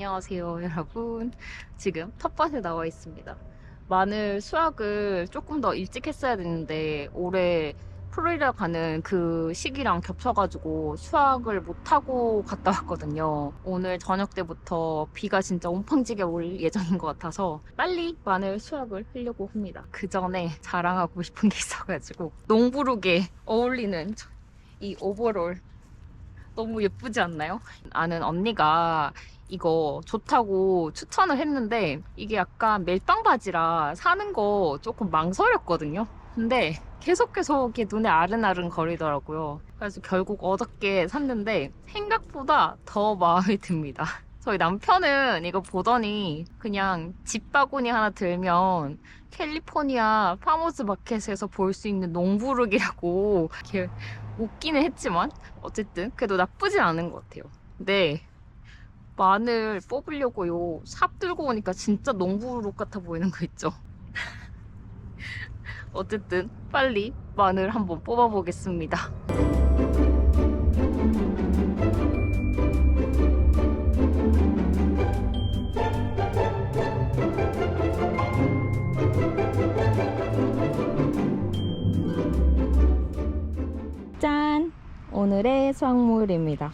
안녕하세요, 여러분. 지금 텃밭에 나와 있습니다. 마늘 수확을 조금 더 일찍 했어야 됐는데 올해 플로리다 가는 그 시기랑 겹쳐가지고 수확을 못하고 갔다 왔거든요. 오늘 저녁 때부터 비가 진짜 온팡지게 올 예정인 것 같아서 빨리 마늘 수확을 하려고 합니다. 그 전에 자랑하고 싶은 게 있어가지고 농부룩에 어울리는 이 오버롤 너무 예쁘지 않나요? 아는 언니가 이거 좋다고 추천을 했는데 이게 약간 멜빵 바지라 사는 거 조금 망설였거든요. 근데 계속 계속 눈에 아른아른 거리더라고요. 그래서 결국 얻었게 샀는데 생각보다 더 마음에 듭니다. 저희 남편은 이거 보더니 그냥 집 바구니 하나 들면 캘리포니아 파머즈 마켓에서 볼 수 있는 농부룩이라고 이렇게 웃기는 했지만 어쨌든 그래도 나쁘진 않은 것 같아요. 근데 마늘 뽑으려고 요. 삽 들고 오니까 진짜 농부룩 같아 보이는 거 있죠? 어쨌든 빨리 마늘 한번 뽑아보겠습니다. 짠! 오늘의 수확물입니다.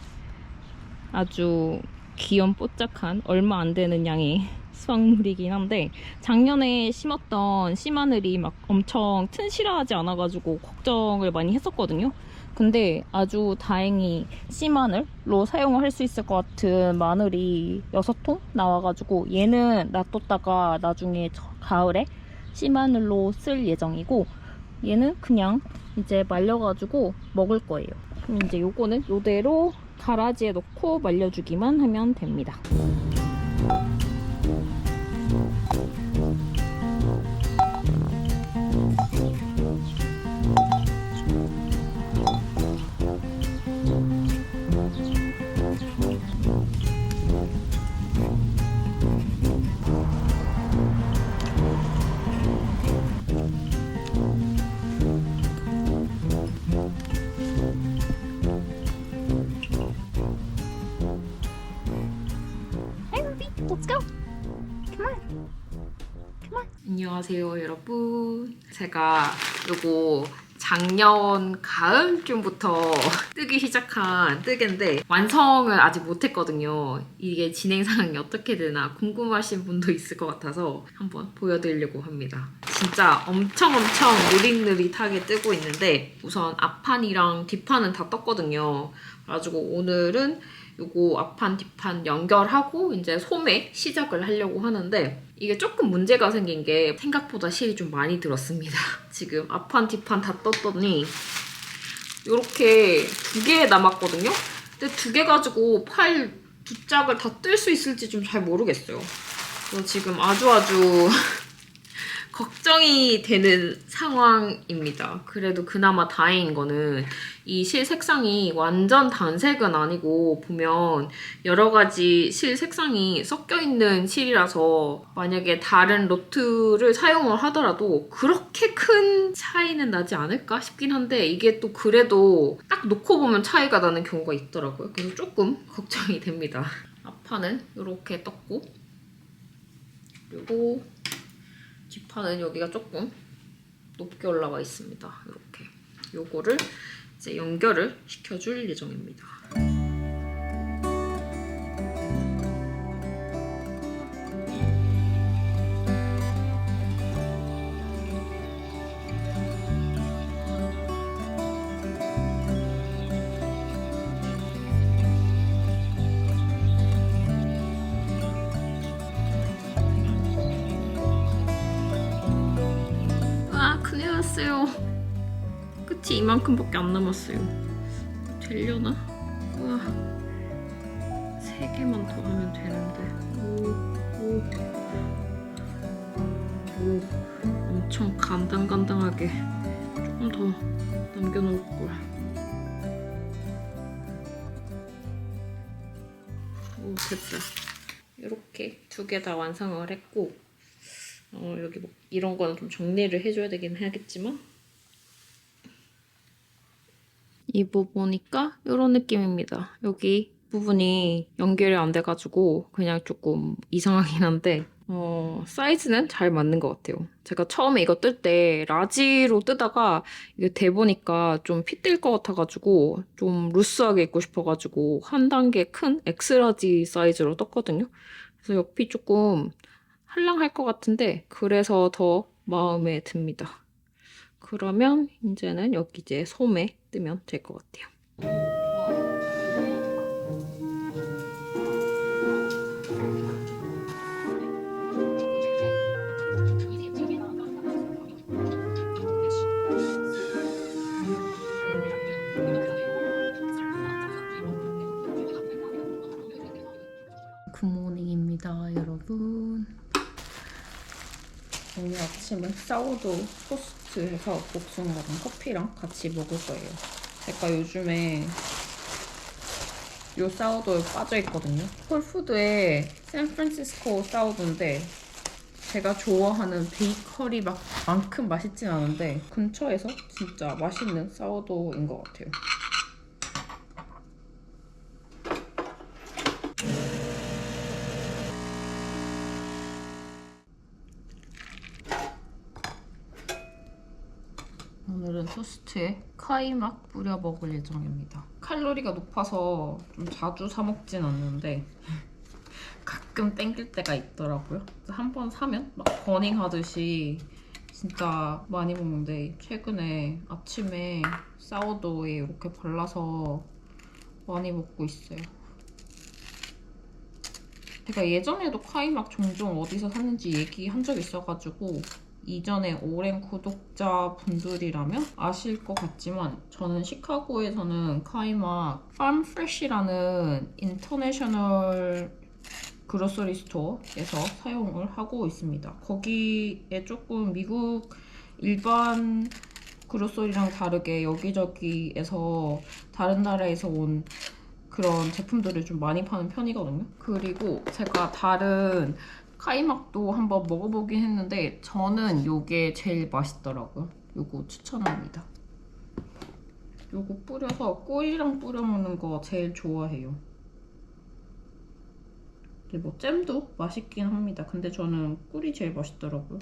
아주 귀염뽀짝한 얼마 안 되는 양의 수확물이긴 한데 작년에 심었던 씨마늘이 막 엄청 튼실하지 않아가지고 걱정을 많이 했었거든요. 근데 아주 다행히 씨마늘로 사용을 할 수 있을 것 같은 마늘이 6통 나와가지고 얘는 놔뒀다가 나중에 저- 가을에 씨마늘로 쓸 예정이고 얘는 그냥 이제 말려가지고 먹을 거예요. 그럼 이제 요거는 요대로 가라지에 넣고 말려주기만 하면 됩니다. Let's go. Come on. Come on. 안녕하세요, 여러분. 제가 요거 작년 가을쯤부터 뜨기 시작한 뜨개인데 완성을 아직 못했거든요. 이게 진행 상황이 어떻게 되나 궁금하신 분도 있을 것 같아서 한번 보여드리려고 합니다. 진짜 엄청 엄청 느릿느릿하게 뜨고 있는데 우선 앞판이랑 뒷판은 다 떴거든요. 그래가지고 오늘은 요거 앞판 뒷판 연결하고 이제 소매 시작을 하려고 하는데 이게 조금 문제가 생긴 게 생각보다 실이 좀 많이 들었습니다. 지금 앞판 뒷판 다 떴더니 이렇게 두 개 남았거든요. 근데 두 개 가지고 팔 두 짝을 다 뜰 수 있을지 좀 잘 모르겠어요. 그래서 지금 아주 아주 걱정이 되는 상황입니다. 그래도 그나마 다행인 거는 이 실 색상이 완전 단색은 아니고 보면 여러 가지 실 색상이 섞여 있는 실이라서 만약에 다른 로트를 사용을 하더라도 그렇게 큰 차이는 나지 않을까 싶긴 한데 이게 또 그래도 딱 놓고 보면 차이가 나는 경우가 있더라고요. 그래서 조금 걱정이 됩니다. 앞판은 이렇게 떴고 그리고 뒷판은 여기가 조금 높게 올라와 있습니다. 이렇게 요거를 이제 연결을 시켜줄 예정입니다. 아. 끝이 이만큼밖에 안 남았어요. 되려나? 우와. 세 개만 더 하면 되는데. 오, 오. 오. 엄청 간당간당하게 조금 더 남겨놓을 걸. 오, 됐다. 이렇게 두 개 다 완성을 했고, 어, 여기 뭐 이런 거는 좀 정리를 해줘야 되긴 하겠지만 입어보니까 이런 느낌입니다. 여기 부분이 연결이 안 돼가지고 그냥 조금 이상하긴 한데 어, 사이즈는 잘 맞는 것 같아요. 제가 처음에 이거 뜰 때 라지로 뜨다가 이게 대보니까 좀핏뜰것 같아가지고 좀 루스하게 입고 싶어가지고 한 단계 큰 엑스라지 사이즈로 떴거든요. 그래서 옆이 조금 할랑할 것 같은데 그래서 더 마음에 듭니다. 그러면 이제는 여기 이제 소매 뜨면 될 것 같아요. 굿모닝입니다, 여러분. 오늘 아침은 사워도 토스 트해서 복숭 먹은 커피랑 같이 먹을 거예요. 제가 요즘에 요 사워도에 빠져 있거든요. 홀푸드의 샌프란시스코 사워도인데 제가 좋아하는 베이커리 맛만큼 맛있진 않은데 근처에서 진짜 맛있는 사워도인 것 같아요. 오늘은 토스트에 카이막 뿌려 먹을 예정입니다. 칼로리가 높아서 좀 자주 사 먹진 않는데 가끔 땡길 때가 있더라고요. 한 번 사면 막 버닝 하듯이 진짜 많이 먹는데 최근에 아침에 사워도우에 이렇게 발라서 많이 먹고 있어요. 제가 예전에도 카이막 종종 어디서 샀는지 얘기한 적 있어가지고 이전에 오랜 구독자 분들이라면 아실 것 같지만 저는 시카고에서는 카이막 팜프레시라는 인터내셔널 그로서리 스토어에서 사용을 하고 있습니다. 거기에 조금 미국 일반 그로서리랑 다르게 여기저기에서 다른 나라에서 온 그런 제품들을 좀 많이 파는 편이거든요. 그리고 제가 다른 카이막도 한번 먹어보긴 했는데 저는 이게 제일 맛있더라고요. 요거 추천합니다. 요거 뿌려서 꿀이랑 뿌려 먹는 거 제일 좋아해요. 근데 뭐 잼도 맛있긴 합니다. 근데 저는 꿀이 제일 맛있더라고요.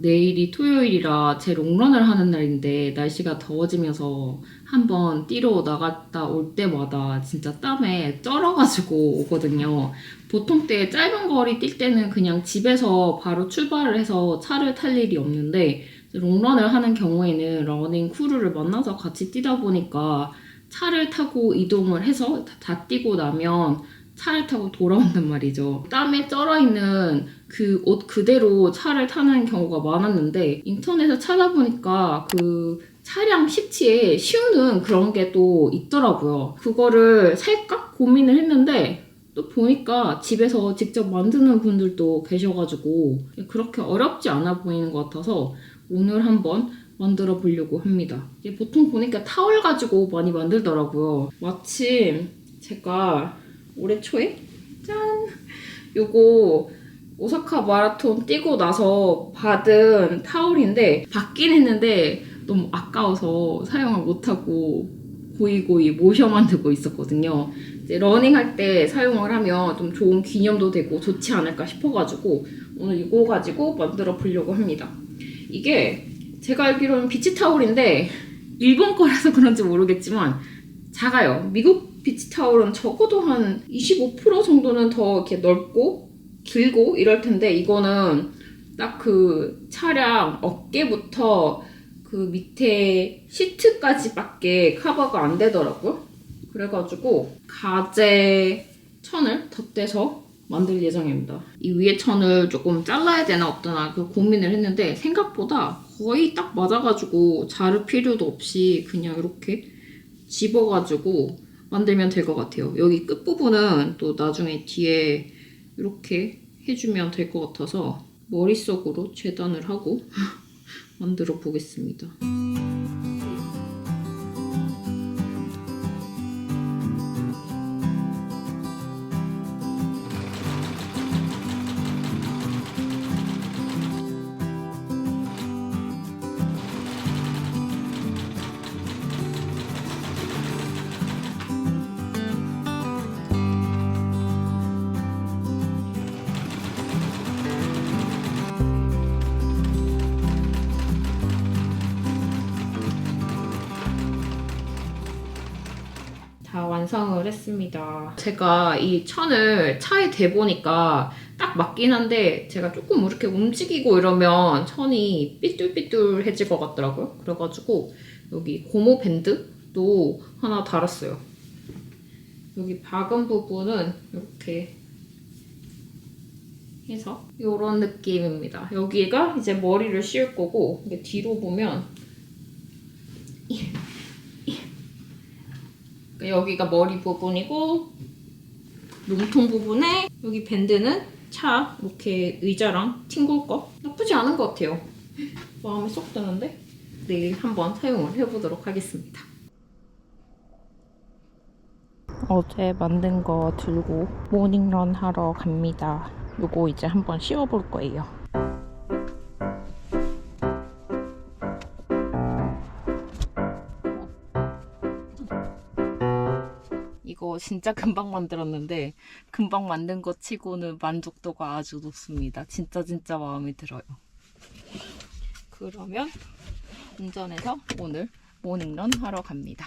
내일이 토요일이라 제 롱런을 하는 날인데 날씨가 더워지면서 한번 뛰러 나갔다 올 때마다 진짜 땀에 쩔어가지고 오거든요. 보통 때 짧은 거리 뛸 때는 그냥 집에서 바로 출발을 해서 차를 탈 일이 없는데 롱런을 하는 경우에는 러닝 크루를 만나서 같이 뛰다 보니까 차를 타고 이동을 해서 다, 다 뛰고 나면 차를 타고 돌아온단 말이죠. 땀에 쩔어 있는 그 옷 그대로 차를 타는 경우가 많았는데 인터넷에 찾아보니까 그 차량 시치에 씌우는 그런 게 또 있더라고요. 그거를 살까 고민을 했는데 또 보니까 집에서 직접 만드는 분들도 계셔가지고 그렇게 어렵지 않아 보이는 것 같아서 오늘 한번 만들어 보려고 합니다. 보통 보니까 타월 가지고 많이 만들더라고요. 마침 제가 올해 초에 짠 요거 오사카 마라톤 뛰고 나서 받은 타올인데 받긴 했는데 너무 아까워서 사용을 못하고 고이고이 모셔만 두고 있었거든요. 이제 러닝할 때 사용을 하면 좀 좋은 기념도 되고 좋지 않을까 싶어가지고 오늘 이거 가지고 만들어 보려고 합니다. 이게 제가 알기로는 비치 타올인데 일본 거라서 그런지 모르겠지만 작아요. 미국 비치 타올은 적어도 한 25% 정도는 더 이렇게 넓고 길고 이럴 텐데 이거는 딱 그 차량 어깨부터 그 밑에 시트까지밖에 커버가 안 되더라고요. 그래가지고 가제 천을 덧대서 만들 예정입니다. 이 위에 천을 조금 잘라야 되나 없더나 그 고민을 했는데 생각보다 거의 딱 맞아가지고 자를 필요도 없이 그냥 이렇게 집어가지고 만들면 될 것 같아요. 여기 끝부분은 또 나중에 뒤에 이렇게 해주면 될 것 같아서 머릿속으로 재단을 하고 만들어 보겠습니다. 완성을 했습니다. 제가 이 천을 차에 대보니까 딱 맞긴 한데 제가 조금 이렇게 움직이고 이러면 천이 삐뚤삐뚤해질 것 같더라고요. 그래가지고 여기 고무 밴드도 하나 달았어요. 여기 박은 부분은 이렇게 해서 이런 느낌입니다. 여기가 이제 머리를 씌울 거고 뒤로 보면 그러니까 여기가 머리 부분이고 몸통 부분에 여기 밴드는 차 이렇게 의자랑 튕글 거 나쁘지 않은 것 같아요. 마음에 쏙 드는데 내일 한번 사용을 해보도록 하겠습니다. 어제 만든 거 들고 모닝런 하러 갑니다. 요거 이제 한번 씌워볼 거예요. 진짜 금방 만들었는데 금방 만든 것 치고는 만족도가 아주 높습니다. 진짜 진짜 마음에 들어요. 그러면 운전해서 오늘 모닝런 하러 갑니다.